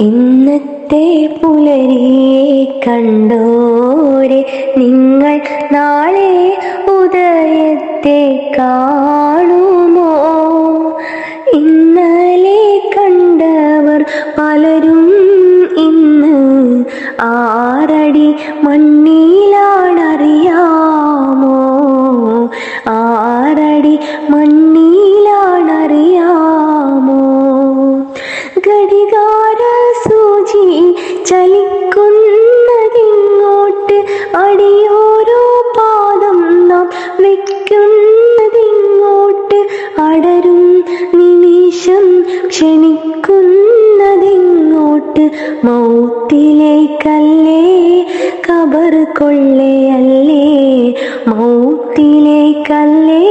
ഇന്നത്തെ പുലരിയെ കണ്ടോരെ നിങ്ങൾ നാളെ ഉദയത്തെ കാണുമോ? ഇന്നലെ കണ്ടവർ പലരും ഇന്ന് ആറടി മണ്ണിലാണറിയാമോ? ചലിക്കുന്നതിങ്ങോട്ട് അടിയോരോ പാദം നാം വെക്കുന്നതിങ്ങോട്ട് അടരും നിമിഷം ക്ഷണിക്കുന്നതിങ്ങോട്ട് മൗത്തിലേക്കല്ലേ? കബർ കൊള്ളയല്ലേ? മൗത്തിലേക്കല്ലേ?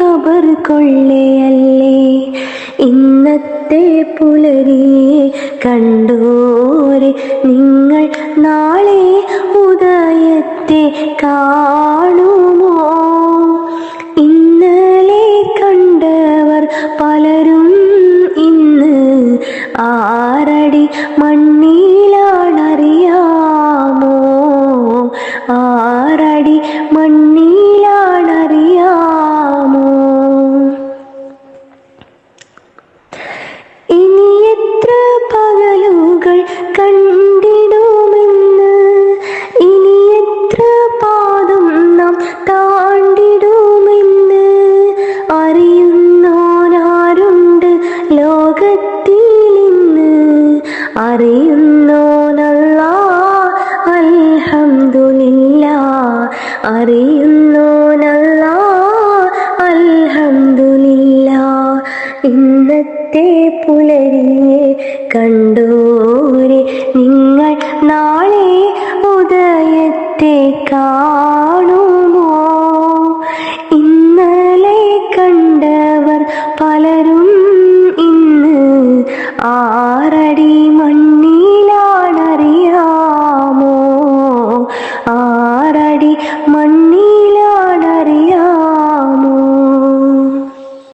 കബർ കൊള്ളയല്ലേ? ഇന്നത്തെ പുലരി കണ്ടോരെ നിങ്ങൾ നാളെ ഉദയത്തെ കാണുമോ? കണ്ടിടുമെന്ന്. ഇനി എത്ര പാദം നാം താണ്ടിടുമെന്ന്. അറിയുന്നോനാരുണ്ട് ലോകത്തിലിന്ന്. അറിയുന്നോനല്ല അൽഹംദുലില്ല. അറിയുന്നോനല്ല അൽഹംദുലില്ല. ഇന്നത്തെ പുലരിയെ കണ്ടോരെ ഉദയത്തെ കാണുമോ? ഇന്നലെ കണ്ടവർ പലരും ഇന്ന് ആറടി മണ്ണിലാണറിയാമോ